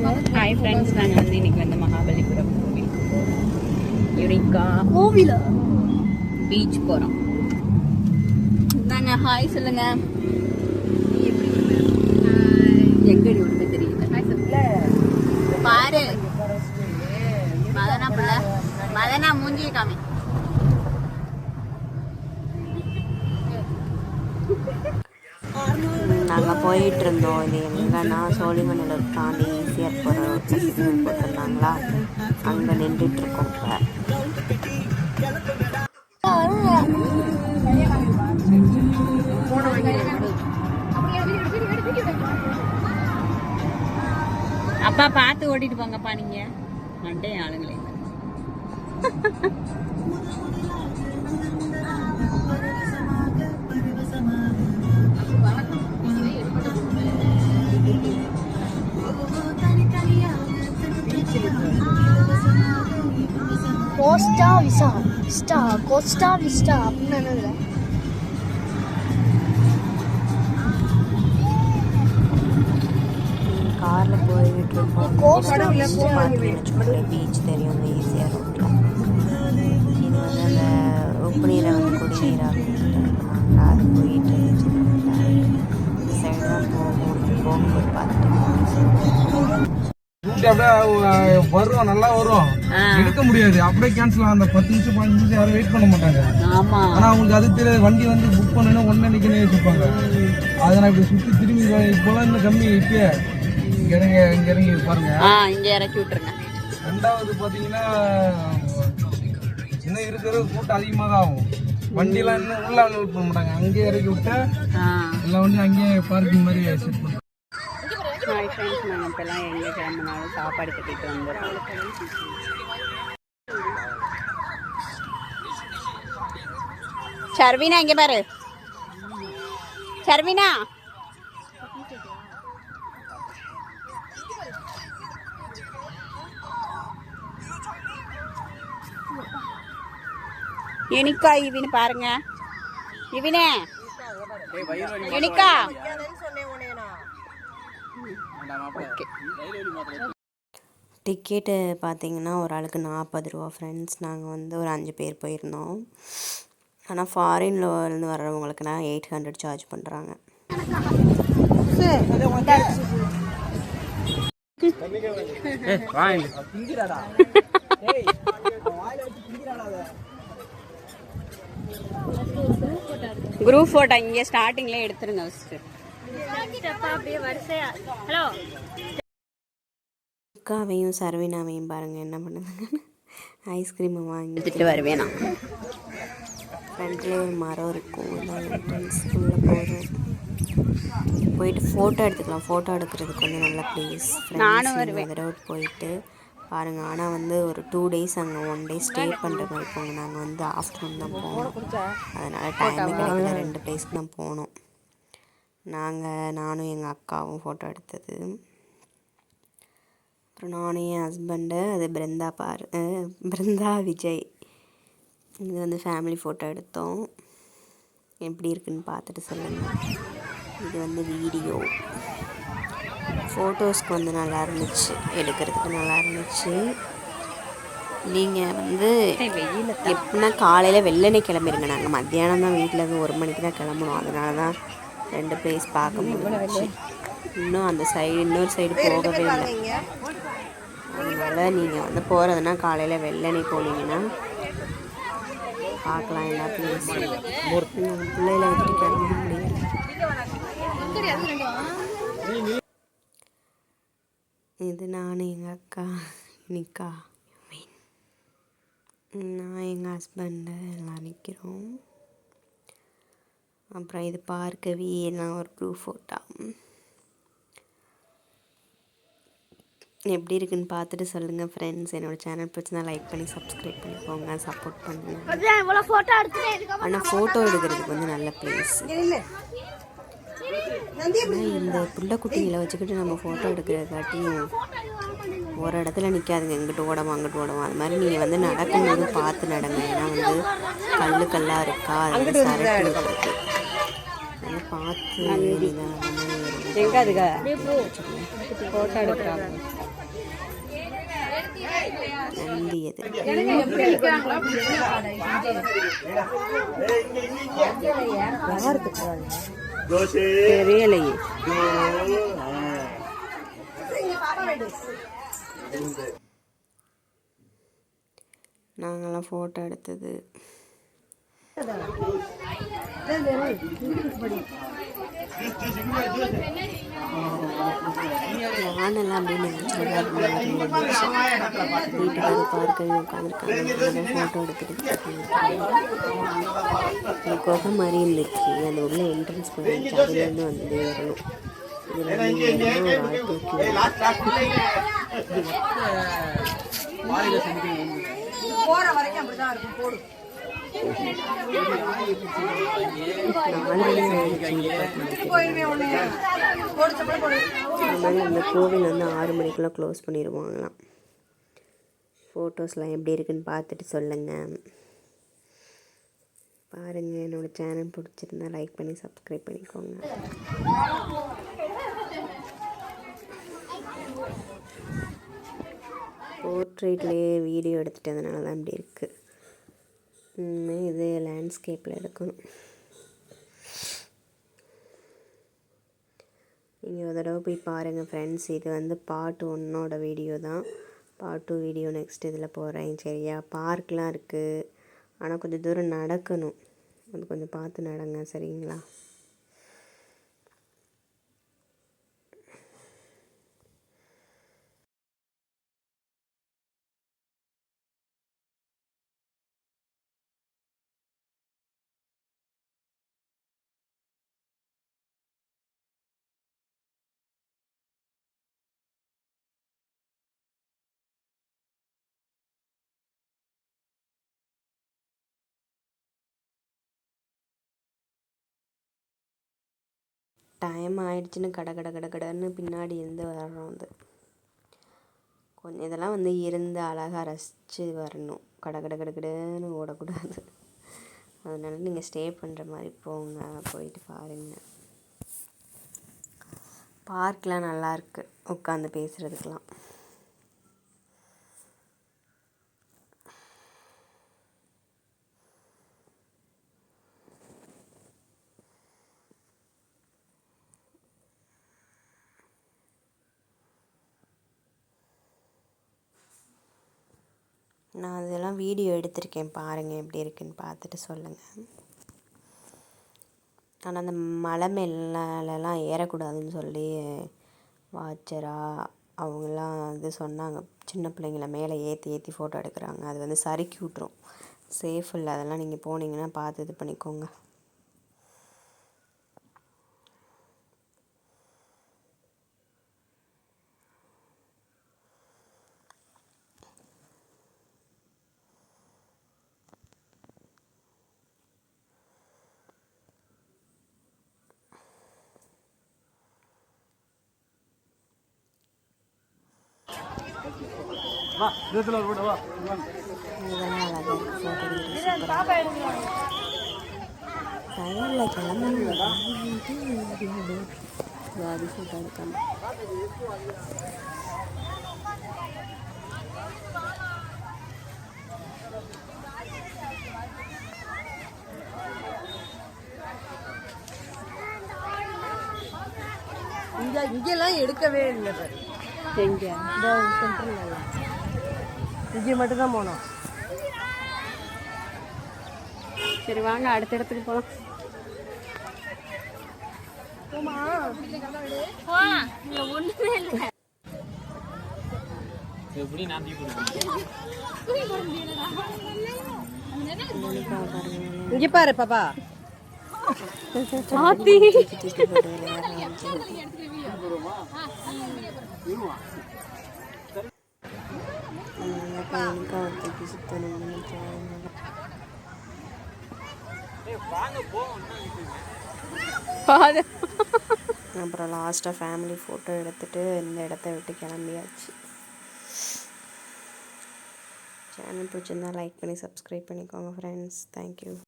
Hi friends நாங்கள் வந்து இன்னைக்கு வந்து மகாபலிபுரம் கோவில் யுரிக்கா கோவில பீச் போகிறோம் நாங்கள் ஹாய் சொல்லுங்க எங்கடி ஒன்றுமே தெரியல பாரு மதனா பிள்ளை மதனா மூஞ்சியை காமி நாங்கள் போயிட்டுருந்தோம். இது எங்கன்னா சோழிமணியில் தாண்டி ஈஸியாக போகிற போட்டிருந்தாங்களா? அங்கே நின்றுட்டு இருக்கோம் இப்போ. அப்பா பார்த்து ஓட்டிட்டு போங்கப்பா நீங்க. மண்டே ஆளுங்களே. Costa visa Vista Costa Vista அப்படின்னு என்னதுல காரில் போயிட்டு இருக்கோம் பீச் தெரியும் ஈஸியாக ரோட்டில் இது வந்து அந்த உப்பு நீரை வந்து குடிநீராக கொடுத்துருக்காங்க அது போயிட்டு சைடு தான் போகும் போகும்போது பார்த்துட்டு ரூட் அப்படியே வரும் நல்லா வரும். எடுக்க முடியாது. அப்படியே கேன்சல் அந்த பத்து நிமிஷம் பதினஞ்சு நிமிஷம் யாரும் வெயிட் பண்ண மாட்டாங்க. ஆனா அவங்களுக்கு அது தெரியாது. வண்டி வந்து புக் பண்ணணும் ஒன்னே நிக்கணும் வச்சுப்பாங்க அதை நான் இப்படி சுத்தி திரும்பி இப்போலாம் இன்னும் கம்மி இப்பயே இங்க இறங்கி இங்க இறங்கி பாருங்க. இங்க இறக்கி விட்டுருங்க. ரெண்டாவது பாத்தீங்கன்னா இன்னும் இருக்கிறது கூட்டம் அதிகமாக தான் ஆகும். வண்டிலாம் இன்னும் உள்ள அலோட் பண்ண மாட்டாங்க. அங்கேயே இறக்கி விட்டா எல்லா வண்டியும் அங்கேயே பார்க்கிங் மாதிரி செட் பண்ணுறாங்க ஹாய் ஃப்ரெண்ட்ஸ் நாங்கள் இப்போல்லாம் எங்கே கிளம்புனாலும் சாப்பாடு கட்டிட்டு வந்துடுறோம். சர்வினா இங்கே பாரு. சர்வினா. யுனிக்கா இவின்னு பாருங்க. இவினே. யுனிக்கா ஓகே. டிக்கெட்டு பார்த்தீங்கன்னா ஒரு ஆளுக்கு நாற்பது ரூபா ஃப்ரெண்ட்ஸ் நாங்கள் வந்து ஒரு அஞ்சு பேர் போயிருந்தோம். ஆனால் ஃபாரின்ல இருந்து வர்றவங்களுக்குனா எயிட் ஹண்ட்ரட் சார்ஜ் பண்ணுறாங்க குரூப் ஃபோட்டோ இங்கே. ஸ்டார்டிங்ல எடுத்துருங்க ஃபஸ்ட்டு அக்காவையும் சர்வினாவையும் பாருங்கள் என்ன பண்ணுதுங்கன்னு. ஐஸ்கிரீமை வாங்கி எடுத்துட்டு வருவேனா? ஃப்ரண்ட்லேயே ஒரு மரம் இருக்கும் என்ட்ரன்ஸ் உள்ளே போகிறோம் போயிட்டு ஃபோட்டோ எடுத்துக்கலாம். ஃபோட்டோ எடுக்கிறதுக்கு வந்து நல்ல பிளேஸ் நானும் வருவேன். போயிட்டு பாருங்கள் ஆனால் வந்து ஒரு டூ டேஸ் அங்கே ஒன் டே ஸ்டே பண்ணுற மாதிரி போங்க. நாங்கள் வந்து ஆஃப்டர்நூன் தான் போனோம் அதனால் டைமே கிடைக்கல. ரெண்டு பிளேஸ்க்கு தான் போனோம் நாங்கள் நானும் எங்கள் அக்காவும் ஃபோட்டோ எடுத்தது. அப்புறம் நானும் என் ஹஸ்பண்டு அது பிருந்தா பார் பிருந்தா விஜய். இது வந்து ஃபேமிலி ஃபோட்டோ எடுத்தோம். எப்படி இருக்குன்னு பார்த்துட்டு சொல்லுங்கள் இது வந்து வீடியோ ஃபோட்டோஸ்க்கு வந்து நல்லா இருந்துச்சு. எடுக்கிறதுக்கு நல்லா இருந்துச்சு. நீங்கள் வந்து வெயில எப்படின்னா காலையில் வெள்ளனே கிளம்பிடுங்க நாங்கள் மத்தியானம் தான் வீட்டில் இருந்து ஒரு மணிக்கு தான் கிளம்பணும் அதனால தான் ரெண்டு பிளேஸ் பார்க்க முடிஞ்சிச்சு. இன்னும் அந்த சைடு இன்னொரு சைடு போகவே இல்லை. அதனால் நீங்கள் வந்து போகிறதுனா காலையில் வெள்ளனை போனீங்கன்னா பார்க்கலாம் எல்லா பிளேஸும் பிள்ளைகளை வந்துட்டு கிளம்ப முடியல இது நான் எங்கள் அக்கா நிக்கா நான் எங்கள் ஹஸ்பண்டு எல்லாம் நிற்கிறோம் அப்புறம் இது பார்க்கவி எல்லாம் ஒரு ப்ரூஃப் ஃபோட்டோ எப்படி இருக்குன்னு பார்த்துட்டு சொல்லுங்கள் ஃப்ரெண்ட்ஸ் என்னோடய சேனல் பிடிச்சிருந்தா லைக் பண்ணி சப்ஸ்கிரைப் பண்ணிக்கோங்க சப்போர்ட் பண்ணுங்கள் ஆனால் ஃபோட்டோ எடுக்கிறதுக்கு வந்து நல்ல பிளேஸ் இந்த புள்ள குட்டிங்களை வச்சுக்கிட்டு நம்ம ஃபோட்டோ எடுக்கிறதாட்டியும் ஒரு இடத்துல நிற்காதுங்க இங்கிட்டு ஓடமா அங்கிட்டு ஓடமா அது மாதிரி நீங்கள் வந்து நடக்கும்போது பார்த்து நடங்க. ஏன்னா வந்து கல்லு கல்லாக இருக்கா? அது சரட்டு இருக்கு. அதனால பார்த்து. எங்க அதுக்கு. ஃபோட்டோ எடுக்கிறாங்க நந்தி அது. தெரியலையே. நாங்களாம் ஃபோட்டோ எடுத்தது. வானெல்லாம் அப்படியே நேச்சுரலாக வீட்டுக்கு வந்து பார்க்க உட்காந்துருக்காங்க ஃபோட்டோ எடுத்துக்கிட்டு குகை மாதிரி இருந்துச்சு உள்ள என்ட்ரன்ஸ் போயிருந்துச்சு அதுலேருந்து வந்து வரணும் அதனால இந்த கோவில் வந்து ஆறு மணிக்குள்ளே க்ளோஸ் பண்ணிடுவாங்களாம். ஃபோட்டோஸ்லாம் எப்படி இருக்குன்னு பார்த்துட்டு சொல்லுங்கள் பாருங்கள் என்னோடய சேனல் பிடிச்சிருந்தா லைக் பண்ணி சப்ஸ்கிரைப் பண்ணிக்கோங்க. போர்ட்ரேட்லேயே வீடியோ எடுத்துட்டதுனால தான் இப்படி இருக்குது இது லேண்ட்ஸ்கேப்பில் எடுக்கணும். நீங்கள் ஒரு தடவை போய் பாருங்கள் ஃப்ரெண்ட்ஸ் இது வந்து பார்ட் ஒன்னோட வீடியோ தான். பார்ட் டூ வீடியோ நெக்ஸ்ட் இதில் போடுறேன் சரியா? பார்க்லாம் இருக்குது ஆனால் கொஞ்சம் தூரம் நடக்கணும். அது கொஞ்சம் பார்த்து நடங்க. சரிங்களா? டைம் ஆயிடுச்சுன்னு கட கட கட கடன்னு பின்னாடி இருந்து வர்றோம் அது கொஞ்சம் இதெல்லாம் வந்து இருந்து அழகாக ரசித்து வரணும். கட கட கட கடன்னு ஓடக்கூடாது. அதனால நீங்கள் ஸ்டே பண்ணுற மாதிரி போங்க. போயிட்டு பாருங்கள் பார்க்லாம் நல்லாயிருக்கு உட்காந்து பேசுகிறதுக்கெலாம் நான் அதெல்லாம் வீடியோ எடுத்திருக்கேன் பாருங்கள் எப்படி இருக்குன்னு பார்த்துட்டு சொல்லுங்கள் ஆனால் அந்த மலை மேலெலாம் ஏறக்கூடாதுன்னு சொல்லி வாட்சரா அவங்களாம் இது சொன்னாங்க. சின்ன பிள்ளைங்கள மேலே ஏற்றி ஏற்றி ஃபோட்டோ எடுக்கிறாங்க. அது வந்து சறுக்கி விட்ரும் சேஃப் இல்லை. அதெல்லாம் நீங்கள் போனீங்கன்னா பார்த்து இது பண்ணிக்கோங்க. இதெல்லாம் அழகாக இருக்குது ஃபோட்டோ இங்கெல்லாம் எடுக்கவே இல்லை. எங்கே? இந்த சென்டர்ல எல்லாம். இங்க மட்டும் தான் போனோம் சரி வாங்க அடுத்த இடத்துக்கு போகலாம் இங்க பாரு பாப்பா. சாத்தி சுற்றி போட்டு விளையாடுறாங்க பையனுக்கு ஒருத்தருக்கு சுத்தணும்னு நினைக்கிறாங்க பாரு அப்புறம் லாஸ்ட்டாக ஃபேமிலி ஃபோட்டோ எடுத்துட்டு இந்த இடத்த விட்டு கிளம்பியாச்சு. சேனல் பிடிச்சிருந்தா லைக் பண்ணி சப்ஸ்கிரைப் பண்ணிக்கோங்க ஃப்ரெண்ட்ஸ் தேங்க்யூ